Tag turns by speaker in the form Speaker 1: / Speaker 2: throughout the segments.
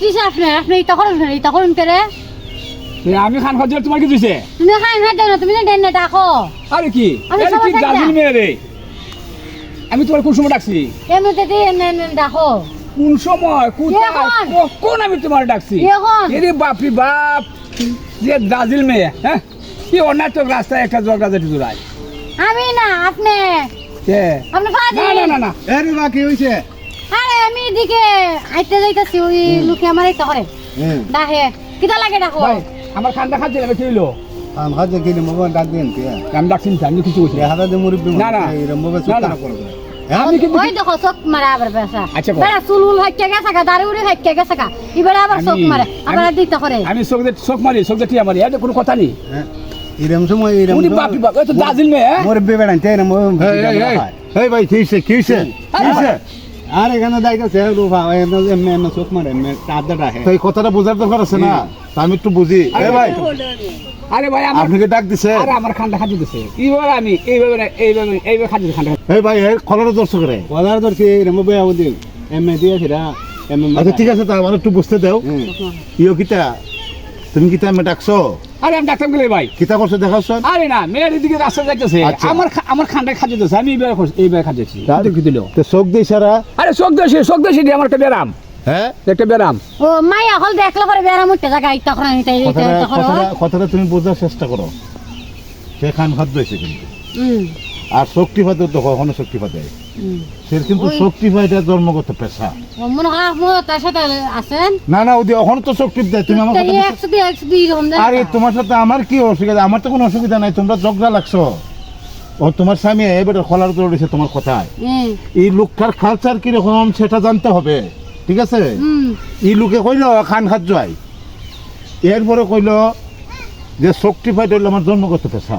Speaker 1: কিছে আপনার আপনি ইতা করেন না ইতা করেন কেরে
Speaker 2: আমি খান খাদ্য তোমার কি দিছে
Speaker 1: তুমি খাই না তুমি না দেন না ডাকো
Speaker 2: আরে কি?
Speaker 1: আমি
Speaker 2: কি মেয়ে রে আমি তোমার কোন সময় ডাকছি?
Speaker 1: দিয়ে এনে ডাকো।
Speaker 2: কোন সময়? কোথায়? কখন? আমি তোমার ডাকছি?
Speaker 1: এখন?
Speaker 2: এরে বাপরি বাপ যে দার্জিল মেয়ে হ্যাঁ কি অনাটক রাস্তায় একটা যেটি দূরায়
Speaker 1: আমি না আপনি।
Speaker 2: কে?
Speaker 1: আপনি ফাজি।
Speaker 2: না না না
Speaker 3: কি হইছে
Speaker 1: আমি এদিকে আইতে যাইতাছি ওই লোকে আমার ইতা করে। ডাকে কিতা লাগে ডাকো?
Speaker 2: আমার খান্দা খাচ্ছে আমি কি হইল।
Speaker 3: আম হাজে কি মগো ডাক দেন কি?
Speaker 2: আমি ডাকছি না, আমি কিছু কইছি
Speaker 3: হাতে দে মুরব্বি
Speaker 2: না, না।
Speaker 3: এই রম্ববে
Speaker 2: না, না।
Speaker 3: করবে
Speaker 2: আমি কিন্তু
Speaker 1: ওই দেখো চোখ মারে আবার বেসা
Speaker 2: আচ্ছা, বল।
Speaker 1: বেড়া চুল উল হাইকে গেছে গা দাড়ি উড়ে হাইকে গেছে গা। এবারে আবার চোখ মারে আবার দিতে করে।
Speaker 2: আমি চোখ দিয়ে চোখ মারি চোখ দিয়ে টিয়া মারি এটা কোনো কথা নেই।
Speaker 3: হ্যাঁ। ইরম সময় ইরম
Speaker 2: উনি বাপ এই তো দার্জিল মেয়ে হ্যাঁ?
Speaker 3: মুরব্বি বেড়ান তাই না মো
Speaker 4: এই ভাই কি হইছে কি হইছে? কি হইছে?
Speaker 3: আর এখানে দাইতাছে রুফা এমন এমন চোখ মারে
Speaker 4: তো এই কথাটা বোঝার দরকার আছে না তা আমি একটু বুঝি। এই ভাই
Speaker 2: আরে ভাই আমার
Speaker 4: আপনাকে ডাক দিছে।
Speaker 2: আরে আমার খান্দা খাদ্য দিছে। এইভাবে আমি এইভাবে না, এইভাবে এইভাবে খাদ্য খান্দা
Speaker 4: এই ভাই এই কলরে দর্শক রে
Speaker 3: ওদার তোর কি রম্ববে আউদিন এমএ দিয়েছিরা এমএ
Speaker 4: আচ্ছা ঠিক আছে তা আমার একটু বুঝতে দাও। ইও কিতা? তুমি কিতা আমি ডাকছো?
Speaker 2: আরে আমি ডাক্তার গেলে ভাই।
Speaker 4: কিতা করছ দেখাচ্ছ?
Speaker 2: আরে না মেয়ের দিকে রাস্তা যাইতেছে।
Speaker 4: আচ্ছা।
Speaker 2: আমার খা- আমার খানটা খাদ্য দিছে আমি এইবার খাদ্যছি
Speaker 4: তার-
Speaker 2: কি দিল?
Speaker 4: তো শোক দিয়ে সারা
Speaker 2: আরে চোখ দোষী শোক দোষী আমার একটা ব্যারাম
Speaker 4: হ্যাঁ?
Speaker 2: একটা ব্যারাম
Speaker 1: ও মাইয়া হল দেখলে পরে ব্যারাম উঠতে জায়গা করে ইতা ইতা
Speaker 4: কথাটা কথাটা কথাটা তুমি বোঝার চেষ্টা করো। সে খান খাদ্য হয়েছে কিন্তু?
Speaker 1: হুম।
Speaker 4: আর শক্তিপাত তো কখনো শক্তিপাত দেয় সে কিন্তু শক্তিপাত এটা জন্মগত পেশা।
Speaker 1: ও তার সাথে আছেন?
Speaker 4: না না ওদি এখন তো শক্তি দেয়। তুমি আমার আরে তোমার সাথে আমার কি অসুবিধা? আমার তো কোনো অসুবিধা নাই তোমরা ঝগড়া লাগছো। ও তোমার স্বামী এবারে খোলার করে দিয়েছে তোমার কথায়। এই লোকটার কালচার কীরকম সেটা জানতে হবে ঠিক আছে? এই লোকে কইল খান খাদ যাই এরপরে কইল যে শক্তি ফাইট হইল আমার জন্মগত পেশা।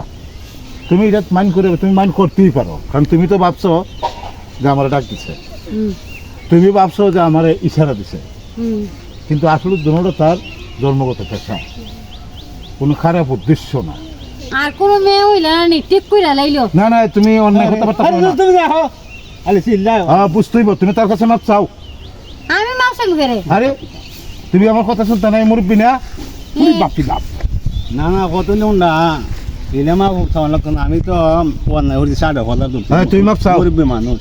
Speaker 4: তুমি এটা মাইন্ড করে তুমি মাইন্ড করতেই পারো। কারণ তুমি তো ভাবছ যে আমার ডাক দিছে। তুমি ভাবছ যে আমার ইশারা দিছে। কিন্তু আসলে দুটো তার জন্মগত পেশা। কোনো খারাপ উদ্দেশ্য না।
Speaker 1: আর কোনো মেয়ে হইলে না নি ঠিক কইরা লাইলো।
Speaker 4: না না তুমি অন্য না।
Speaker 3: তুমি দেখো আলে চিল্লা
Speaker 4: হ্যাঁ বুঝতেই পারো, তুমি তার কাছে মাপ চাও।
Speaker 1: আমি করে?
Speaker 4: আরে তুমি আমার কথা শুনতে নাই মুরব্বী না?
Speaker 2: উনি বাপি বাপ।
Speaker 3: না না কত না। এলে মা খাওয়ান লাগতো না আমি তো ওয়ান হরি সাড়ে হলার
Speaker 4: তুই মাপ।
Speaker 3: মুরব্বী মানুষ।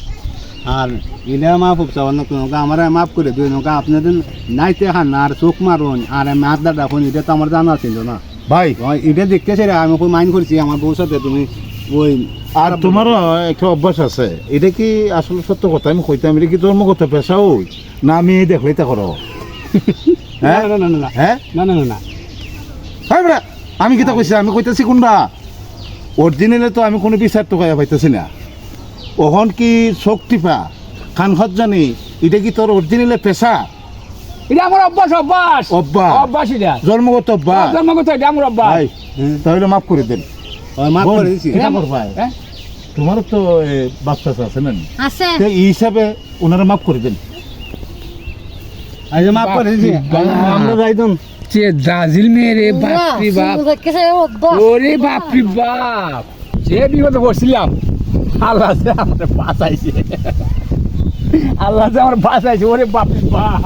Speaker 3: আর ইলে মা ফুক চাওয়ান লাগতো না আমার মাফ করে দিই নৌকা আপনাদের নাইতে খান না আর চোখ মারুন আর আমি হাত দাদা ফোন এটা তো আমার জানা ছিল না।
Speaker 4: ভাই।
Speaker 3: এটা দেখতেছে রে আমি খুব মাইন্ড করছি আমার বউর সাথে তুমি ওই
Speaker 4: আর তোমারও একটা অভ্যাস আছে এটা কি আসলে সত্য কথা? আমি কইতাম এটা কি জন্মগত পেশা ওই না আমি এই দেখো এটা করো। হ্যাঁ
Speaker 2: না না না
Speaker 4: হ্যাঁ?
Speaker 2: না না না না।
Speaker 4: হ্যাঁ আমি কিতা কইছি আমি কইতাছি কোনটা? অরিজিনালে তো আমি কোনো বিচার তো কয়া পাইতেছি না। ওহন কি শক্তি পা? খান জানি এটা কি তোর অরিজিনালে পেশা?
Speaker 2: এটা আমার অভ্যাস অভ্যাস।
Speaker 4: অভ্যাস।
Speaker 2: অভ্যাস এটা।
Speaker 4: জন্মগত অভ্যাস?
Speaker 2: জন্মগত এটা আমার অভ্যাস।
Speaker 4: ভাই তাহলে মাফ করে দেন।
Speaker 3: মাফ করে দিছি।
Speaker 4: এটা করবা
Speaker 2: হ্যাঁ?
Speaker 4: তোমারও তো বাচ্চা আছে না?
Speaker 1: আছে।
Speaker 4: তো এই হিসাবে ওনারা মাফ করে দেন।
Speaker 3: আচ্ছা মাফ করে দিছি। আমরা যাইতাম
Speaker 2: যে দাজিল মেয়ে রে বাপরি বাপ।
Speaker 1: কেসে ও দশ
Speaker 2: ওরে বাপরি বাপ। যে বিপদে পড়ছিলাম আল্লাহ যে আমার বাঁচাইছে। আল্লাহ যে আমার বাঁচাইছে ওরে বাপরি বাপ।